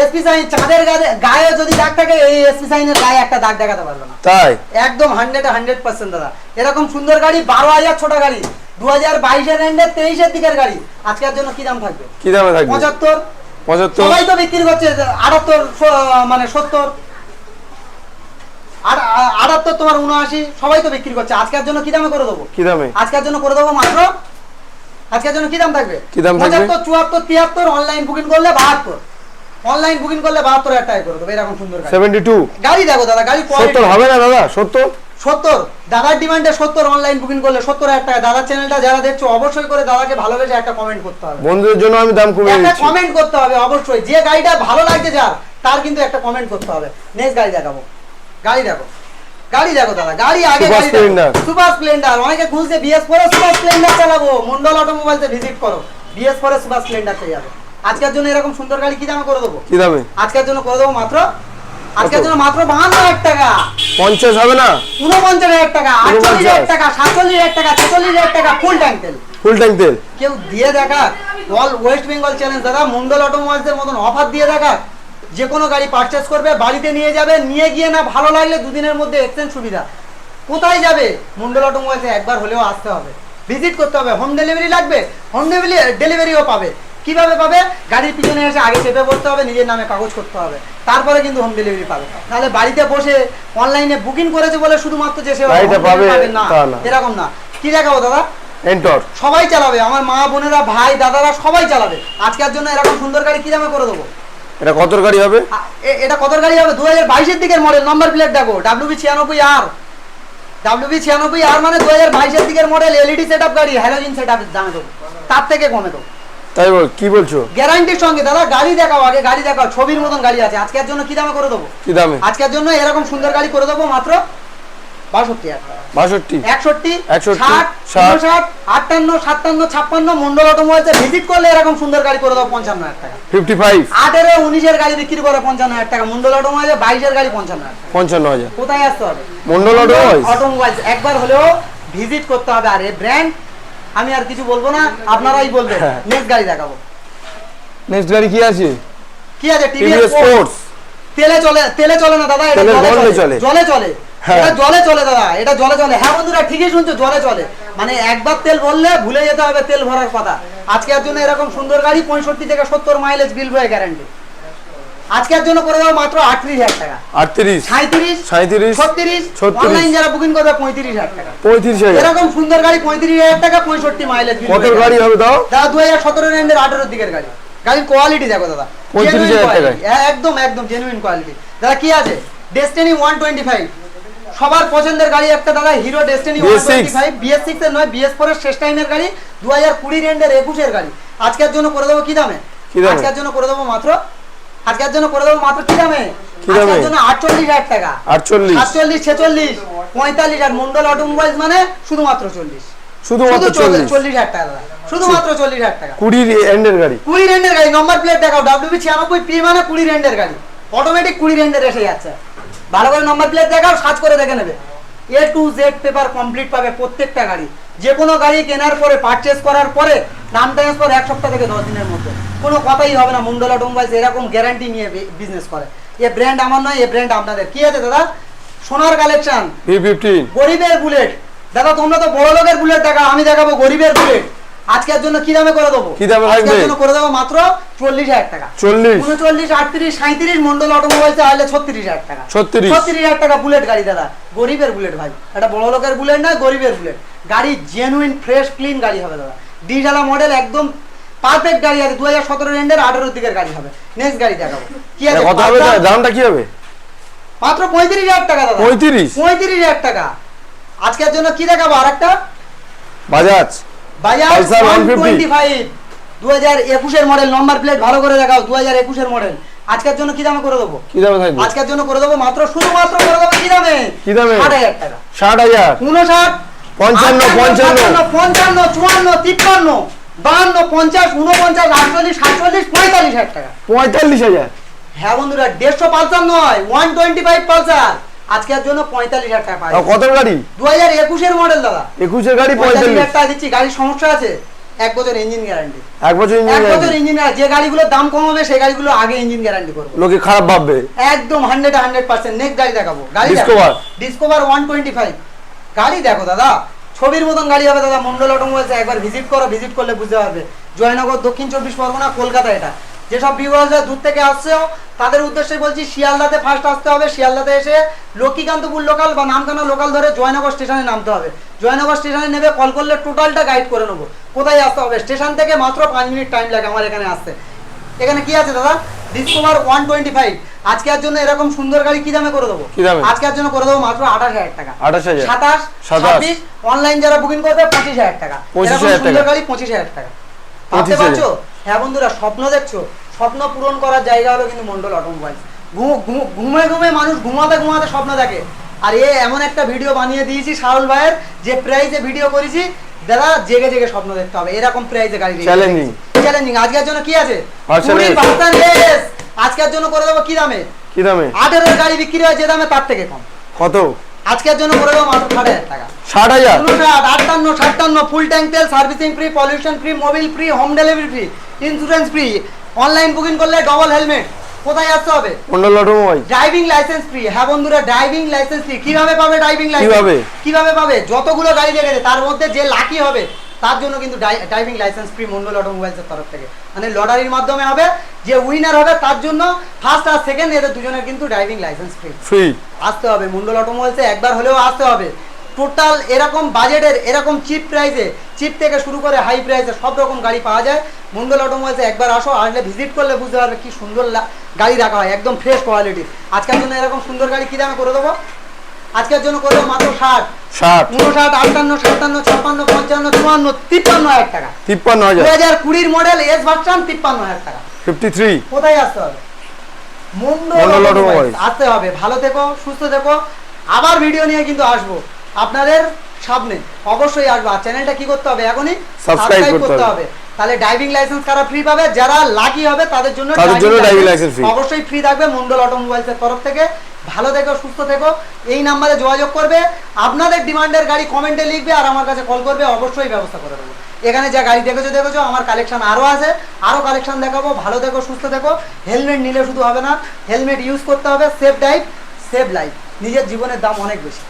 এসপি সাইন চাঁদের গায়ে যদি দাগ থাকে এই এসপি সাইনের গায়ে একটা দাগ দেখাতে পারবে না। তাই? একদম হান্ড্রেড হান্ড্রেড পার্সেন্ট দাদা। এরকম সুন্দর গাড়ি বারো হাজার ছোট গাড়ি। দু হাজার বাইশের এন্ডের তেইশের দিকের গাড়ি। আজকের জন্য কি দাম থাকবে? কি দামে থাকবে? পঁচাত্তর। পঁচাত্তর। সবাই তো বিক্রি করছে আটাত্তর মানে সত্তর। আট- আ- আটাত্তর তোমার উনআশি সবাই তো বিক্রি করছে। আজকের জন্য কি দামে করে দেবো? কি দামে? আজকের জন্য করে দেবো মাত্র? আজকের জন্য কি দাম থাকবে? কি দাম থাকবে? অনলাইন বুকিং করলে বাহাত্তর। অনলাইন বুকিং করলে বাহাত্তর হাজার টাকা করে দেবো। এরকম সুন্দর গাড়ি। সেভেন্টি টু গাড়ি দেখো দাদা গাড়ি হবে না দাদার ডিমান্ডে সত্তর অনলাইন বুকিং করলে সত্তর হাজার টাকা। দাদার চ্যানেলটা যারা দেখছ অবশ্যই করে দাদাকে ভালোবেসে একটা কমেন্ট করতে হবে। বন্ধুদের জন্য আমি দাম কমিয়ে একটা কমেন্ট করতে হবে অবশ্যই। যে গাড়িটা ভালো লাগছে যার তার কিন্তু একটা কমেন্ট করতে হবে। নেক্সট গাড়ি দেখাবো। গাড়ি দেখো। গাড়ি দেখো দাদা গাড়ি আগে গাড়ি। সুপার স্প্লেন্ডার অনেকে খুঁজছে বিএস ফোরে সুপার স্প্লেন্ডার চালাবো মন্ডল অটোমোবাইলসে ভিজিট করো। বিএস ফোরে সুপার স্প্লেন্ডার পেয়ে যাবে। আজকের জন্য এরকম সুন্দর গাড়ি কি দামে করে দেবো? কি দামে? আজকের জন্য করে দেবো মাত্র আজকের জন্য মাত্র বাহান্ন হাজার টাকা। পঞ্চাশ হবে না? উনপঞ্চাশ হাজার টাকা আটচল্লিশ হাজার টাকা সাতচল্লিশ হাজার টাকা ছেচল্লিশ হাজার টাকা ফুল ট্যাঙ্ক তেল। ফুল ট্যাঙ্ক তেল? কেউ দিয়ে দেখা অল ওয়েস্ট বেঙ্গল চ্যালেঞ্জ দাদা মন্ডল অটোমোবাইলসের মতন অফার দিয়ে দেখা যে কোনো গাড়ি পারচেস করবে বাড়িতে নিয়ে যাবে নিয়ে গিয়ে না ভালো লাগলে দুদিনের মধ্যে এক্সচেঞ্জ সুবিধা। কোথায় যাবে? মন্ডল অটোমোবাইলসে একবার হলেও আসতে হবে। ভিজিট করতে হবে। হোম ডেলিভারি লাগবে। হোম ডেলিভারি ডেলিভারিও পাবে। কীভাবে পাবে? গাড়ির পিছনে এসে আগে চেপে বসতে হবে নিজের নামে কাগজ করতে হবে। তারপরে কিন্তু হোম ডেলিভারি পাবে। তাহলে বাড়িতে বসে অনলাইনে বুকিং করেছে বলে শুধুমাত্র যে সে পাবে, না। না। এরকম না। কি দেখাবো দাদা? এন্টর সবাই চালাবে। আমার মা বোনেরা ভাই দাদারা সবাই চালাবে। আজকের জন্য এরকম সুন্দর গাড়ি কি দামে করে দেবো? এটা কতর গাড়ি হবে? এটা কত গাড়ি হবে? 2022 এর দিকের মডেল নাম্বার প্লেট দেখো ডাব্লিউবি ছিয়ানব্বই আর ডাব্লিউবি ছিয়ানব্বই আর মানে দু হাজার বাইশের দিকের মডেল এলইডি সেটআপ গাড়ি হ্যালোজিন সেটআপ দামে দেবো। তার থেকে কমে দেবো। তাই বল কি বলছো? গ্যারান্টির সঙ্গে দাদা গাড়ি দেখাও আগে গাড়ি দেখাও ছবির মতন গাড়ি আছে। আজকের জন্য কি দামে করে দেবো? কি দামে? আজকের জন্য এরকম সুন্দর গাড়ি করে দেবো মাত্র বাষট্টি বাষট্টি? একষট্টি 61, ষাট আটান্ন সাতান্ন ছাপ্পান্ন মন্ডল অটোমোবাইলসে ভিজিট করলে এরকম সুন্দর গাড়ি করে দেবো পঞ্চান্ন হাজার টাকা। Fifty five. আঠেরো উনিশের গাড়ি বিক্রি করে পঞ্চান্ন হাজার টাকা। মন্ডল অটোমোবাইলে বাইশের গাড়ি পঞ্চান্ন হাজার পঞ্চান্ন হাজার। কোথায় আসতে হবে? মন্ডল অটোমোবাইলস অটোমোবাইলস একবার হলেও ভিজিট করতে হবে। আর এই ব্র্যান্ড আমি আর কিছু বলব না আপনারাই বলবেন। হ্যাঁ। নেক্সট গাড়ি দেখাবো। নেক্সট গাড়ি কি আছে? কি আছে? টিভিএস স্পোর্টস তেলে চলে তেলে চলে না দাদা এটা জলে চলে। চলে। জলে চলে। হ্যাঁ। এটা জলে চলে দাদা। এটা জলে চলে। হ্যাঁ বন্ধুরা ঠিকই শুনছো জলে চলে। মানে একবার তেল ভরলে ভুলে যেতে হবে তেল ভরার কথা। আজকের জন্য এরকম সুন্দর গাড়ি পঁয়ষট্টি থেকে সত্তর মাইলেজ বিল হয়ে গ্যারান্টি আজকের জন্য করে দেবো মাত্র আটত্রিশ হাজার টাকা। আটত্রিশ সাঁত্রিশ সাঁত্রিশ ছত্রিশ অনলাইন যারা বুকিং করবে পঁয়ত্রিশ হাজার টাকা। পঁয়ত্রিশ হাজার। এরকম সুন্দর গাড়ি পঁয়ত্রিশ হাজার টাকা পঁয়ষট্টি মাইলেজ কত গাড়ি হবে তাও? দাদা দু হাজার সতেরো রেঞ্জের আঠেরোর দিকের গাড়ি। গাড়ির কোয়ালিটি দেখো দাদা। 35,000 Genuine টাকায়। একদম একদম জেনুইন কোয়ালিটি দাদা কি আছে? ডেস্টিনি ওয়ান টোয়েন্টি ফাইভ সবার পছন্দের গাড়ি একটা দাদা Hero Destiny one BS6 twenty five BS six এর নয় বিএস ফোর এর শেষ টাইমের গাড়ি দু হাজার কুড়ি রেন্ডের একুশের গাড়ি। আজকের জন্য করে দেবো কি দামে? আজকের জন্য করে দেবো মাত্র আজকের জন্য করে দেবো মাত্র কি দামে? আজকের জন্য আটচল্লিশ হাজার টাকা। আটচল্লিশ। সাতচল্লিশ ছেচল্লিশ পঁয়তাল্লিশ আর মন্ডল অটোমোবাইলস মানে শুধুমাত্র চল্লিশ। শুধুমাত্র শুধু চল্লিশ চল্লিশ। হাজার টাকা। শুধুমাত্র চল্লিশ হাজার টাকা। কুড়ি এন্ডের গাড়ি। কুড়ি রেন্ডের গাড়ি নম্বর প্লেট দেখাও ডাব্লিউবি ছিয়ানব্বই পি মানে কুড়ি রেন্ডের গাড়ি। অটোমেটিক কুড়ি রেন্ডের এসে যাচ্ছে। ভালো করে নম্বর প্লেট দেখাও সার্চ করে দেখে নেবে। A to Z paper complete পাবে প্রত্যেকটা গাড়ি। যে কোনো গাড়ি কেনার পরে পারচেস করার পরে নাম ট্রান্সফার এক সপ্তাহ থেকে দশ দিনের মধ্যে। কোনো কথাই হবে না মন্ডল অটোমোবাইলস এরকম গ্যারান্টি নিয়ে বিজনেস করে। এ ব্র্যান্ড আমার নয় এ ব্র্যান্ড আপনাদের। কি আছে দাদা? সোনার কালেকশন গরিবের বুলেট দাদা তোমরা তো বড় লোকের বুলেট দেখা আমি দেখাবো গরিবের বুলেট আজকের জন্য কি দামে করে দেবো? কি দামে আজকের জন্য করে দেবো মাত্র চল্লিশ হাজার টাকা। চল্লিশ। উনচল্লিশ আটত্রিশ সাঁত্রিশ মন্ডল অটোমোবাইলসে আসলে ছত্রিশ হাজার টাকা। 36 ছত্রিশ হাজার টাকা বুলেট গাড়ি দাদা। গরিবের বুলেট ভাই। এটা বড় লোকের বুলেট নয় গরিবের বুলেট গাড়ি জেনুইন ফ্রেশ ক্লিন গাড়ি হবে দাদা। ডিজালা মডেল একদম পারফেক্ট গাড়ি আছে। দু হাজার সতেরো রেন্ডের আঠেরোর দিকের গাড়ি হবে। নেক্সট গাড়ি দেখাবো। কি আছে? দামটা কি হবে? মাত্র পঁয়ত্রিশ হাজার টাকা দাদা। পঁয়ত্রিশ? পঁয়ত্রিশ হাজার টাকা। আজকের জন্য কি দেখাবো আর একটা Bajaj. Bajaj Pulsar 150 twenty five দু হাজার একুশের মডেল নম্বর প্লেট ভালো করে দেখাও দু হাজার একুশের মডেল আজকের জন্য কি দামে করে দেবো? কি দামে থাকবে? আজকের জন্য করে দেবো মাত্র শুধুমাত্র করে দেবো কি দামে? কি দামে? ষাট হাজার টাকা। ষাট হাজার। উনষাট পঞ্চান্ন, আটান্ন, পঞ্চান্ন। সাতান্ন, পঞ্চান্ন চুয়ান্ন তিপ্পান্ন বাহান্ন পঞ্চাশ উনপঞ্চাশ আটচল্লিশ সাতচল্লিশ পঁয়তাল্লিশ হাজার টাকা। পঁয়তাল্লিশ হাজার। হ্যাঁ বন্ধুরা দেড়শো পালসার নয় ওয়ান টোয়েন্টি ফাইভ পালসার। আজকের জন্য পঁয়তাল্লিশ হাজার টাকা পাই কত গাড়ি? দু হাজার একুশের মডেল দাদা। একুশের গাড়ি পঁয়তাল্লিশ। হাজার টাকা দিচ্ছি। গাড়ির সমস্যা আছে? এক বছর ইঞ্জিন গ্যারান্টি এক বছর এক বছর ইঞ্জিন যে গাড়িগুলোর দাম কম হবে সেই গাড়িগুলো আগে ইঞ্জিন গ্যারান্টি করব। লোকে খারাপ ভাববে। একদম হান্ড্রেড হান্ড্রেড পার্সেন্ট নেক্সট গাড়ি দেখাবো। গাড়ি। ডিসকভার ওয়ান টোয়েন্টি ফাইভ গাড়ি দেখো দাদা। ছবির মতন গাড়ি হবে দাদা। মন্ডল অটোমোবাইলস একবার ভিজিট করো। ভিজিট করলে বুঝতে পারবে। জয়নগর দক্ষিণ চব্বিশ পরগনা কলকাতা এটা। যেসব ভিউয়ার্সরা দূর থেকে আসছেও তাদের উদ্দেশ্যে বলছি শিয়ালদাতে ফার্স্ট আসতে হবে। শিয়ালদাতে এসে লক্ষ্মীকান্তপুর লোকাল বা নামখানা লোকাল ধরে জয়নগর স্টেশনে নামতে হবে। জয়নগর স্টেশনে নেবে কল করলে টোটালটা গাইড করে নেব। কোথায় আসতে হবে? স্টেশন থেকে মাত্র পাঁচ মিনিট টাইম লাগে আমার এখানে আসতে। এখানে কি আছে দাদা? ডিসকভার ওয়ান টোয়েন্টি ফাইভ আজকের জন্য এরকম সুন্দর গাড়ি কি দামে করে দেবো? আজকের জন্য করে দেবো মাত্র আঠাশ হাজার টাকা। আঠাশ হাজার। সাতাশ। ছাব্বিশ অনলাইন যারা বুকিং করবে পঁচিশ হাজার টাকা। এরকম সুন্দর। গাড়ি পঁচিশ হাজার টাকা। ভাবতে পারছ? হ্যাঁ বন্ধুরা স্বপ্ন দেখছ? স্বপ্ন পূরণ করার জায়গা হলো কিন্তু মন্ডল অটোমোবাইল। ঘুমে ঘুমে মানুষ ঘুমাতে ঘুমাতে স্বপ্ন দেখে। আর এ এমন একটা ভিডিও বানিয়ে দিয়েছি ভাইয়ের যে প্রাইসে ভিডিও করেছি। দাদা জেগে জেগে স্বপ্ন দেখতে হবে। এরকম প্রাইসে গাড়ি Challenging। চ্যালেঞ্জিং আজকের জন্য কি আছে। আজকের জন্য করে দেবো কি দামে? কি দামে? আঠেরোর গাড়ি বিক্রি হয় যে দামে তার থেকে কম। কত? আজকের জন্য করে দেবো মাত্র ষাট হাজার টাকা। ষাট হাজার। উনষাট আটান্ন সাতান্ন ফুল ট্যাঙ্ক তেল servicing free pollution free Mobil free home delivery free insurance free online booking করলে ডবল হেলমেট কোথায় আসতে হবে? Mondal automobile driving licence free হ্যাঁ বন্ধুরা ড্রাইভিং লাইসেন্স ফ্রি কীভাবে পাবে ড্রাইভিং লাইসেন্স কীভাবে? কীভাবে পাবে? যতগুলো গাড়ি লেগেছে তার মধ্যে যে লাকি হবে তার জন্য কিন্তু ড্রাইভিং লাইসেন্স ফ্রি মন্ডল অটোমোবাইলসের তরফ থেকে। মানে লটারির মাধ্যমে হবে যে উইনার হবে তার জন্য ফার্স্ট আর সেকেন্ড এদের দুজনের কিন্তু ড্রাইভিং লাইসেন্স ফ্রি ফ্রি আসতে হবে। মন্ডল অটোমোবাইলসে একবার হলেও আসতে হবে। টোটাল এরকম বাজেটের এরকম চিপ প্রাইসে চিপ থেকে শুরু করে হাই প্রাইসে সব রকম গাড়ি পাওয়া যায়। মন্ডল অটোমোবাইলসে একবার আসো আসলে ভিজিট করলে বুঝতে পারবে কি সুন্দর গাড়ি রাখা হয় একদম ফ্রেশ কোয়ালিটির আজকের জন্য এরকম সুন্দর গাড়ি কি দামে করে দেবো? আজকের জন্য করে দেবো মাত্র ষাট। ষাট। উনষাট আটান্ন সাতান্ন ছাপ্পান্ন পঞ্চান্ন চুয়ান্ন তিপ্পান্ন হাজার টাকা। তিপ্পান্ন দু হাজার। হাজার কুড়ির মডেল এস ভার্সন তিপ্পান্ন হাজার টাকা। ফিফটি থ্রি কোথায় আসতে হবে? মন্ডল। আসতে হবে ভালো থেকো সুস্থ থেকো। আবার ভিডিও নিয়ে কিন্তু আসব। আপনাদের সামনে অবশ্যই আসব। আর চ্যানেলটা কি করতে হবে এখনই? Subscribe করতে হবে। তাহলে ড্রাইভিং লাইসেন্স কারা ফ্রি পাবে? যারা লাকি হবে তাদের জন্য তাদের জন্য driving license license অবশ্যই ফ্রি থাকবে মন্ডল অটোমোবাইলস এর তরফ থেকে। ভালো থেকো সুস্থ থেকো। এই নাম্বারে যোগাযোগ করবে। আপনাদের ডিমান্ডের গাড়ি কমেন্টে লিখবে আর আমার কাছে কল করবে। অবশ্যই ব্যবস্থা করে দেবো। এখানে যা গাড়ি দেখেছ দেখেছ আমার কালেকশন আরও আছে। আরও কালেকশন দেখাবো। ভালো থেকো সুস্থ থেকো। হেলমেট নিলে শুধু হবে না। হেলমেট ইউজ করতে হবে। সেফ ড্রাইভ সেভ লাইফ নিজের জীবনের দাম অনেক বেশি।